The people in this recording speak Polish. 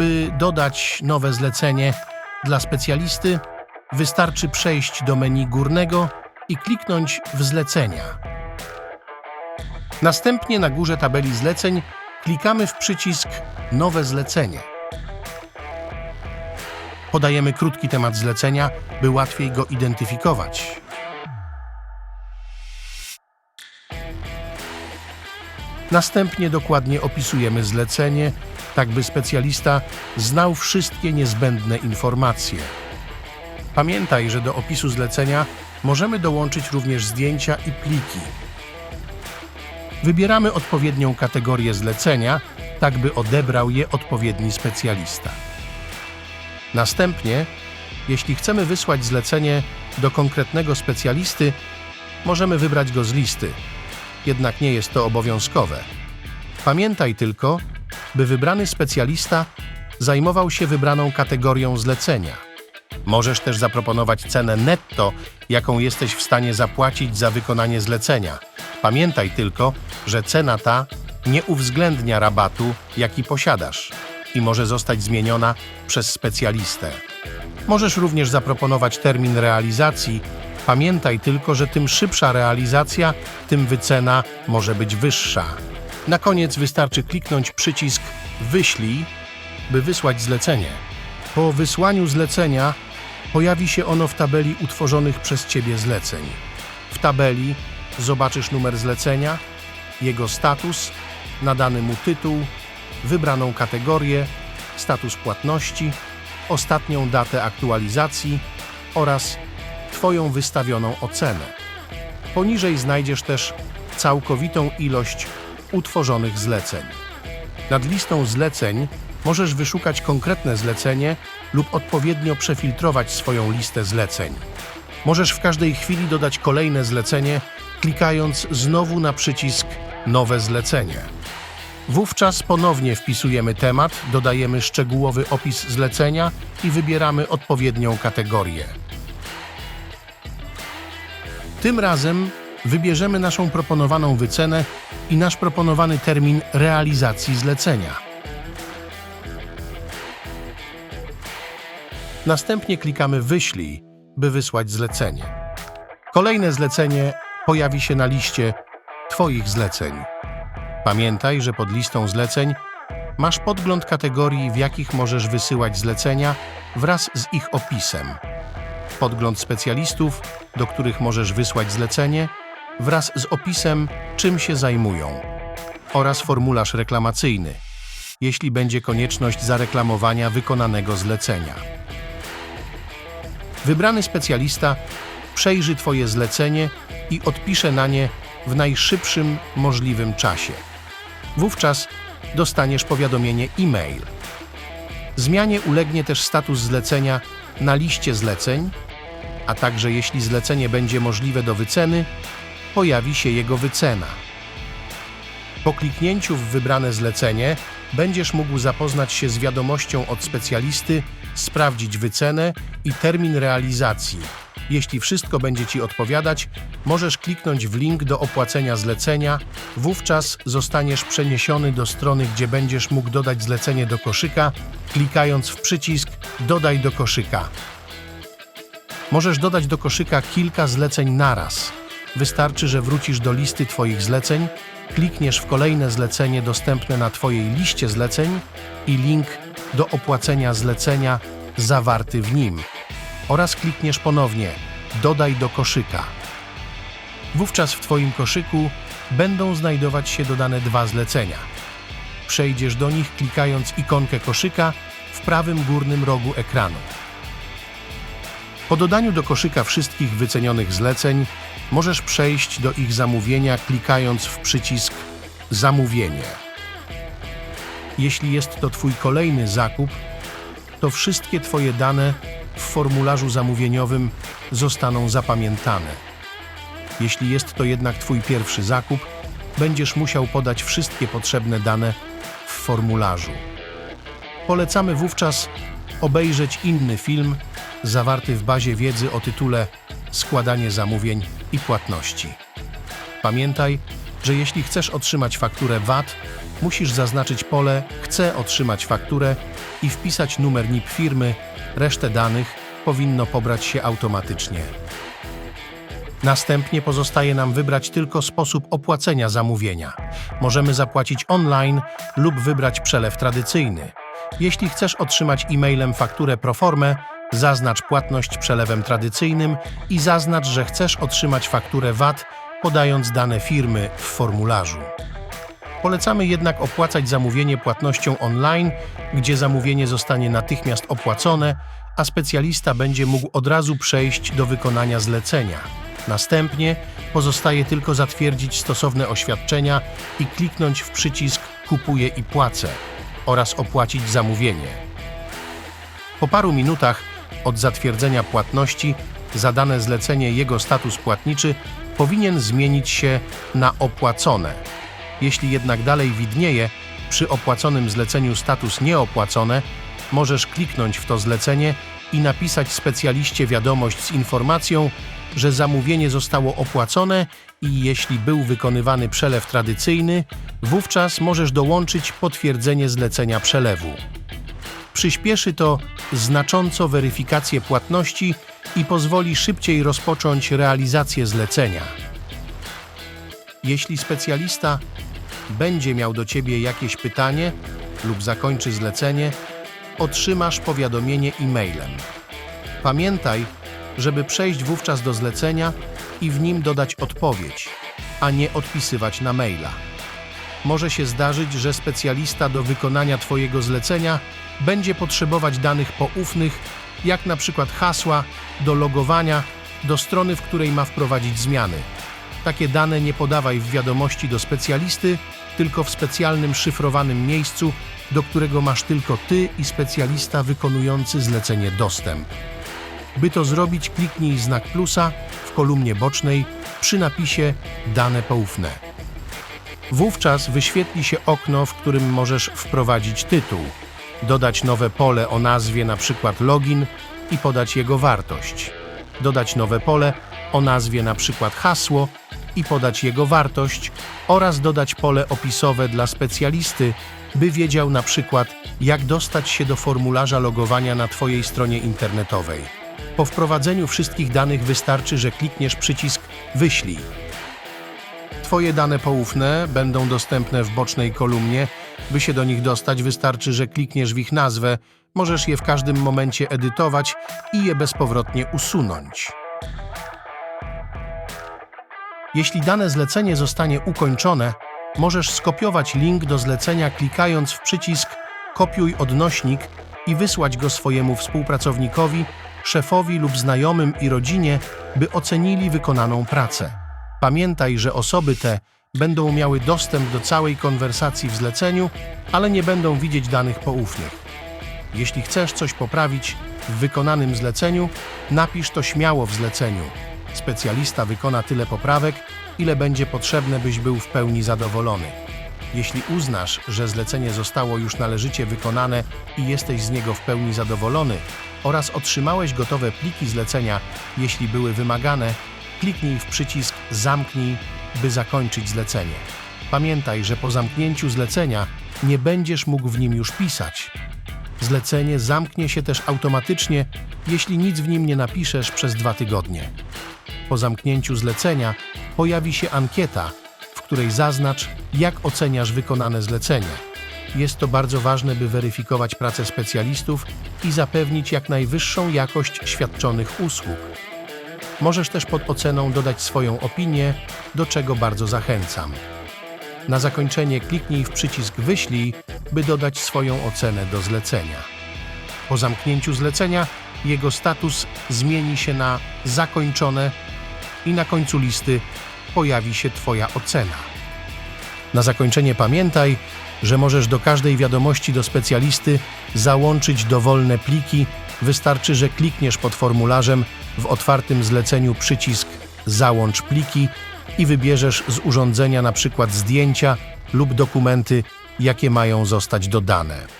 By dodać nowe zlecenie dla specjalisty, wystarczy przejść do menu górnego i kliknąć w zlecenia. Następnie na górze tabeli zleceń klikamy w przycisk Nowe zlecenie. Podajemy krótki temat zlecenia, by łatwiej go identyfikować. Następnie dokładnie opisujemy zlecenie, tak by specjalista znał wszystkie niezbędne informacje. Pamiętaj, że do opisu zlecenia możemy dołączyć również zdjęcia i pliki. Wybieramy odpowiednią kategorię zlecenia, tak by odebrał je odpowiedni specjalista. Następnie, jeśli chcemy wysłać zlecenie do konkretnego specjalisty, możemy wybrać go z listy, jednak nie jest to obowiązkowe. Pamiętaj tylko, by wybrany specjalista zajmował się wybraną kategorią zlecenia. Możesz też zaproponować cenę netto, jaką jesteś w stanie zapłacić za wykonanie zlecenia. Pamiętaj tylko, że cena ta nie uwzględnia rabatu, jaki posiadasz i może zostać zmieniona przez specjalistę. Możesz również zaproponować termin realizacji. Pamiętaj tylko, że tym szybsza realizacja, tym wycena może być wyższa. Na koniec wystarczy kliknąć przycisk Wyślij, by wysłać zlecenie. Po wysłaniu zlecenia pojawi się ono w tabeli utworzonych przez Ciebie zleceń. W tabeli zobaczysz numer zlecenia, jego status, nadany mu tytuł, wybraną kategorię, status płatności, ostatnią datę aktualizacji oraz Twoją wystawioną ocenę. Poniżej znajdziesz też całkowitą ilość utworzonych zleceń. Nad listą zleceń możesz wyszukać konkretne zlecenie lub odpowiednio przefiltrować swoją listę zleceń. Możesz w każdej chwili dodać kolejne zlecenie, klikając znowu na przycisk Nowe zlecenie. Wówczas ponownie wpisujemy temat, dodajemy szczegółowy opis zlecenia i wybieramy odpowiednią kategorię. Tym razem wybierzemy naszą proponowaną wycenę i nasz proponowany termin realizacji zlecenia. Następnie klikamy Wyślij, by wysłać zlecenie. Kolejne zlecenie pojawi się na liście Twoich zleceń. Pamiętaj, że pod listą zleceń masz podgląd kategorii, w jakich możesz wysyłać zlecenia wraz z ich opisem. Podgląd specjalistów, do których możesz wysłać zlecenie wraz z opisem, czym się zajmują, oraz formularz reklamacyjny, jeśli będzie konieczność zareklamowania wykonanego zlecenia. Wybrany specjalista przejrzy Twoje zlecenie i odpisze na nie w najszybszym możliwym czasie. Wówczas dostaniesz powiadomienie e-mail. Zmianie ulegnie też status zlecenia na liście zleceń, a także jeśli zlecenie będzie możliwe do wyceny, pojawi się jego wycena. Po kliknięciu w wybrane zlecenie będziesz mógł zapoznać się z wiadomością od specjalisty, sprawdzić wycenę i termin realizacji. Jeśli wszystko będzie Ci odpowiadać, możesz kliknąć w link do opłacenia zlecenia, wówczas zostaniesz przeniesiony do strony, gdzie będziesz mógł dodać zlecenie do koszyka, klikając w przycisk Dodaj do koszyka. Możesz dodać do koszyka kilka zleceń naraz. Wystarczy, że wrócisz do listy Twoich zleceń, klikniesz w kolejne zlecenie dostępne na Twojej liście zleceń i link do opłacenia zlecenia zawarty w nim oraz klikniesz ponownie Dodaj do koszyka. Wówczas w Twoim koszyku będą znajdować się dodane dwa zlecenia. Przejdziesz do nich klikając ikonkę koszyka w prawym górnym rogu ekranu. Po dodaniu do koszyka wszystkich wycenionych zleceń możesz przejść do ich zamówienia klikając w przycisk Zamówienie. Jeśli jest to Twój kolejny zakup, to wszystkie Twoje dane w formularzu zamówieniowym zostaną zapamiętane. Jeśli jest to jednak Twój pierwszy zakup, będziesz musiał podać wszystkie potrzebne dane w formularzu. Polecamy wówczas obejrzeć inny film zawarty w bazie wiedzy o tytule Składanie zamówień i płatności. Pamiętaj, że jeśli chcesz otrzymać fakturę VAT, musisz zaznaczyć pole Chcę otrzymać fakturę i wpisać numer NIP firmy. Resztę danych powinno pobrać się automatycznie. Następnie pozostaje nam wybrać tylko sposób opłacenia zamówienia. Możemy zapłacić online lub wybrać przelew tradycyjny. Jeśli chcesz otrzymać e-mailem fakturę proformę, zaznacz płatność przelewem tradycyjnym i zaznacz, że chcesz otrzymać fakturę VAT, podając dane firmy w formularzu. Polecamy jednak opłacać zamówienie płatnością online, gdzie zamówienie zostanie natychmiast opłacone, a specjalista będzie mógł od razu przejść do wykonania zlecenia. Następnie pozostaje tylko zatwierdzić stosowne oświadczenia i kliknąć w przycisk Kupuję i płacę oraz opłacić zamówienie. Po paru minutach od zatwierdzenia płatności zadane zlecenie jego status płatniczy powinien zmienić się na opłacone. Jeśli jednak dalej widnieje przy opłaconym zleceniu status nieopłacone, możesz kliknąć w to zlecenie i napisać specjaliście wiadomość z informacją, że zamówienie zostało opłacone i jeśli był wykonywany przelew tradycyjny, wówczas możesz dołączyć potwierdzenie zlecenia przelewu. Przyspieszy to znacząco weryfikację płatności i pozwoli szybciej rozpocząć realizację zlecenia. Jeśli specjalista będzie miał do Ciebie jakieś pytanie lub zakończy zlecenie, otrzymasz powiadomienie e-mailem. Pamiętaj, żeby przejść wówczas do zlecenia i w nim dodać odpowiedź, a nie odpisywać na maila. Może się zdarzyć, że specjalista do wykonania Twojego zlecenia będzie potrzebować danych poufnych, jak na przykład hasła do logowania do strony, w której ma wprowadzić zmiany. Takie dane nie podawaj w wiadomości do specjalisty, tylko w specjalnym szyfrowanym miejscu, do którego masz tylko Ty i specjalista wykonujący zlecenie dostęp. By to zrobić, kliknij znak plusa w kolumnie bocznej przy napisie Dane poufne. Wówczas wyświetli się okno, w którym możesz wprowadzić tytuł, dodać nowe pole o nazwie np. login i podać jego wartość, dodać nowe pole o nazwie np. hasło i podać jego wartość oraz dodać pole opisowe dla specjalisty, by wiedział na przykład jak dostać się do formularza logowania na Twojej stronie internetowej. Po wprowadzeniu wszystkich danych wystarczy, że klikniesz przycisk Wyślij. Twoje dane poufne będą dostępne w bocznej kolumnie. By się do nich dostać, wystarczy, że klikniesz w ich nazwę. Możesz je w każdym momencie edytować i je bezpowrotnie usunąć. Jeśli dane zlecenie zostanie ukończone, możesz skopiować link do zlecenia klikając w przycisk Kopiuj odnośnik i wysłać go swojemu współpracownikowi, szefowi lub znajomym i rodzinie, by ocenili wykonaną pracę. Pamiętaj, że osoby te będą miały dostęp do całej konwersacji w zleceniu, ale nie będą widzieć danych poufnych. Jeśli chcesz coś poprawić w wykonanym zleceniu, napisz to śmiało w zleceniu. Specjalista wykona tyle poprawek, ile będzie potrzebne, byś był w pełni zadowolony. Jeśli uznasz, że zlecenie zostało już należycie wykonane i jesteś z niego w pełni zadowolony oraz otrzymałeś gotowe pliki zlecenia, jeśli były wymagane, kliknij w przycisk Zamknij, by zakończyć zlecenie. Pamiętaj, że po zamknięciu zlecenia nie będziesz mógł w nim już pisać. Zlecenie zamknie się też automatycznie, jeśli nic w nim nie napiszesz przez dwa tygodnie. Po zamknięciu zlecenia pojawi się ankieta, w której zaznacz, jak oceniasz wykonane zlecenie. Jest to bardzo ważne, by weryfikować pracę specjalistów i zapewnić jak najwyższą jakość świadczonych usług. Możesz też pod oceną dodać swoją opinię, do czego bardzo zachęcam. Na zakończenie kliknij w przycisk Wyślij, by dodać swoją ocenę do zlecenia. Po zamknięciu zlecenia jego status zmieni się na zakończone i na końcu listy pojawi się Twoja ocena. Na zakończenie pamiętaj, że możesz do każdej wiadomości do specjalisty załączyć dowolne pliki. Wystarczy, że klikniesz pod formularzem w otwartym zleceniu przycisk Załącz pliki i wybierzesz z urządzenia na przykład zdjęcia lub dokumenty, jakie mają zostać dodane.